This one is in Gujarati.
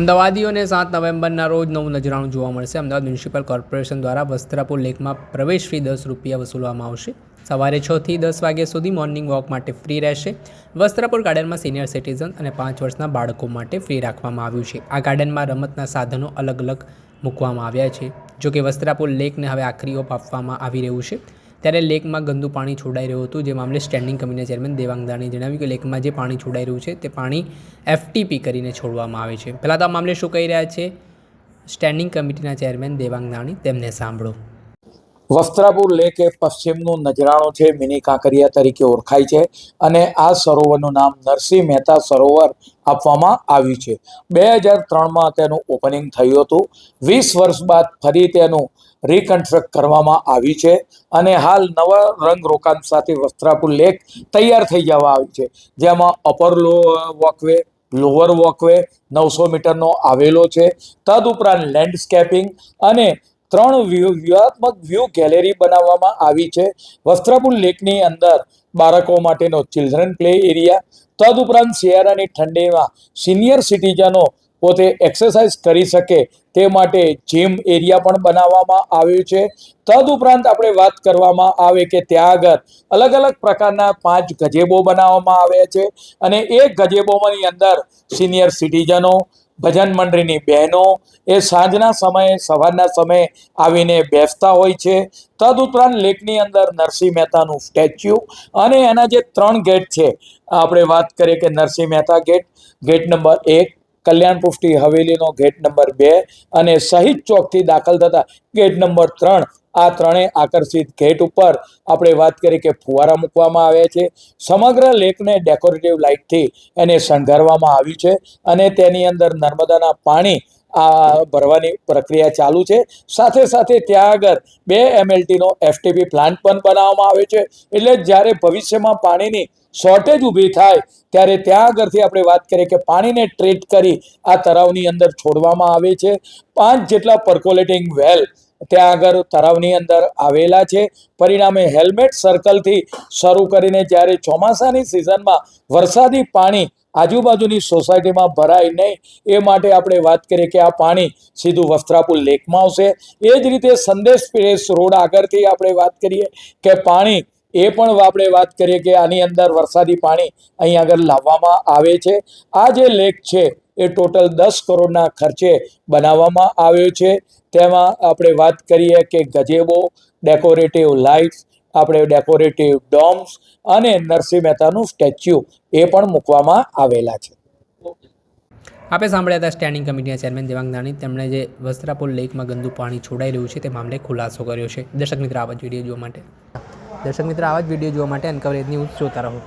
અમદાવાદીઓને સાત નવેમ્બરના રોજ નવું નજરાણું જોવા મળશે. અમદાવાદ મ્યુનિસિપલ કોર્પોરેશન દ્વારા વસ્ત્રાપુર લેકમાં પ્રવેશ ફી દસ રૂપિયા વસૂલવામાં આવશે. સવારે છથી દસ વાગ્યા સુધી મોર્નિંગ વોક માટે ફ્રી રહેશે. વસ્ત્રાપુર ગાર્ડનમાં સિનિયર સિટીઝન અને પાંચ વર્ષના બાળકો માટે ફ્રી રાખવામાં આવ્યું છે. આ ગાર્ડનમાં રમતના સાધનો અલગ અલગ મૂકવામાં આવ્યા છે. જો કે વસ્ત્રાપુર લેકને હવે આખરી ઓપ આપવામાં આવી રહ્યું છે. ત્યારે લેકમાં ગંદુ પાણી છોડાઈ રહ્યું હતું. જે મામલે સ્ટેન્ડિંગ કમિટીના ચેરમેન દેવાંગ દાણીએ જણાવ્યું કે લેકમાં જે પાણી છોડાઈ રહ્યું છે તે પાણી એફટીપી કરીને છોડવામાં આવે છે. પહેલાં તો આ મામલે શું કહી રહ્યા છે? સ્ટેન્ડિંગ કમિટીના ચેરમેન દેવાંગ દાણી તેમને સાંભળો. વસ્ત્રાપુર લેક એ પશ્ચિમનું નજરાણું છે, મિની કાંકરિયા તરીકે ઓળખાય છે અને આ સરોવરનું નામ નરસિંહ મહેતા સરોવર આપવામાં આવ્યું છે. બે હજાર ત્રણમાં તેનું ઓપનિંગ થયું હતું. વીસ વર્ષ બાદ ફરી તેનું રિકન્સ્ટ્રક્ટ કરવામાં આવી છે અને હાલ નવા રંગ રોકાણ સાથે વસ્ત્રાપુર લેક તૈયાર થઈ જવા આવી છે. જેમાં upper low walkway lower walkway નવસો મીટરનો આવેલો છે. તદુપરાંત લેન્ડસ્કેપિંગ અને ત્રણ વ્યૂ, વ્યૂહાત્મક વ્યૂ ગેલેરી બનાવવામાં આવી છે. વસ્ત્રાપુર લેકની અંદર બાળકો માટેનો ચિલ્ડ્રન પ્લે એરિયા તદુપરાંત શિયાળાની ઠંડીમાં સિનિયર સિટીઝનો પોતે એક્સરસાઇઝ કરી શકે તે માટે જીમ એરિયા પણ બનાવવામાં આવ્યું છે. તદુપરાંત આપણે વાત કરવામાં આવે કે ત્યાં આગળ અલગ અલગ પ્રકારના પાંચ ગજેબો બનાવવામાં આવ્યા છે અને એ ગજેબોની અંદર સિનિયર સિટીઝનો ભજન મંડળીની બહેનો એ સાંજના સમયે, સવારના સમયે આવીને બેસતા હોય છે. તદઉપરાંત લેકની અંદર નરસિંહ મહેતાનું સ્ટેચ્યુ અને એના જે ત્રણ ગેટ છે, આપણે વાત કરીએ કે Narsinh Mehta gate gate number એક કલ્યાણ પુષ્ટિ હવેલીનો ગેટ નંબર બે અને શહીદ ચોકથી દાખલ થતા ગેટ નંબર ત્રણ. આ ત્રણેય આકર્ષિત ગેટ ઉપર આપણે વાત કરી કે ફુવારા મૂકવામાં આવ્યા છે. સમગ્ર લેકને ડેકોરેટિવ લાઇટથી એને શણગારવામાં આવ્યું છે અને તેની અંદર નર્મદાના પાણી આ ભરવાની પ્રક્રિયા ચાલુ છે. સાથે સાથે ત્યાં આગળ બે એમએલટીનો એફટીપી પ્લાન્ટ પણ બનાવવામાં આવ્યો છે. એટલે જ્યારે ભવિષ્યમાં પાણીની શોર્ટેજ ઊભી થાય, ત્યારે ત્યાં આગળથી આપણે વાત કરીએ કે પાણીને ટ્રીટ કરી આ તળાવની અંદર છોડવામાં આવે છે. પાંચ જેટલા પર્કોલેટિંગ વેલ ત્યાં આગળ તળાવની અંદર આવેલા છે. પરિણામે હેલ્મેટ સર્કલથી શરૂ કરીને જ્યારે ચોમાસાની સિઝનમાં વરસાદી પાણી આજુબાજુની સોસાયટીમાં ભરાય નહીં, એ માટે આપણે વાત કરીએ કે આ પાણી સીધું વસ્ત્રાપુર લેકમાં આવશે. એ જ રીતે સંદેશ પેશ રોડ આગળથી આપણે વાત કરીએ કે પાણી એ પણ આપણે વાત કરીએ કે આની અંદર વરસાદી પાણી અહીં આગળ લાવવામાં આવે છે. આ જે લેક છે, એ ટોટલ દસ કરોડના ખર્ચે બનાવવામાં આવ્યો છે. તેમાં આપણે વાત કરીએ કે ગજેબો, ડેકોરેટિવ લાઇટ્સ, આપણે ડેકોરેટિવ ડોમ્સ અને નરસિંહ મહેતાનું સ્ટેચ્યુ એ પણ મૂકવામાં આવેલા છે. આપણે સાંભળ્યા હતા સ્ટેન્ડિંગ કમિટીના ચેરમેન દેવાંગ દાણી તેમણે જે વસ્ત્રાપુર લેકમાં ગંદુ પાણી છોડાઈ રહ્યું છે, તે મામલે ખુલાસો કર્યો છે. દર્શક મિત્ર, આ જ વીડિયો જોવા માટે. દર્શક મિત્ર આવા જ વીડિયો જોવા માટે અનકવરેજ ન્યૂઝ જોતા રહો.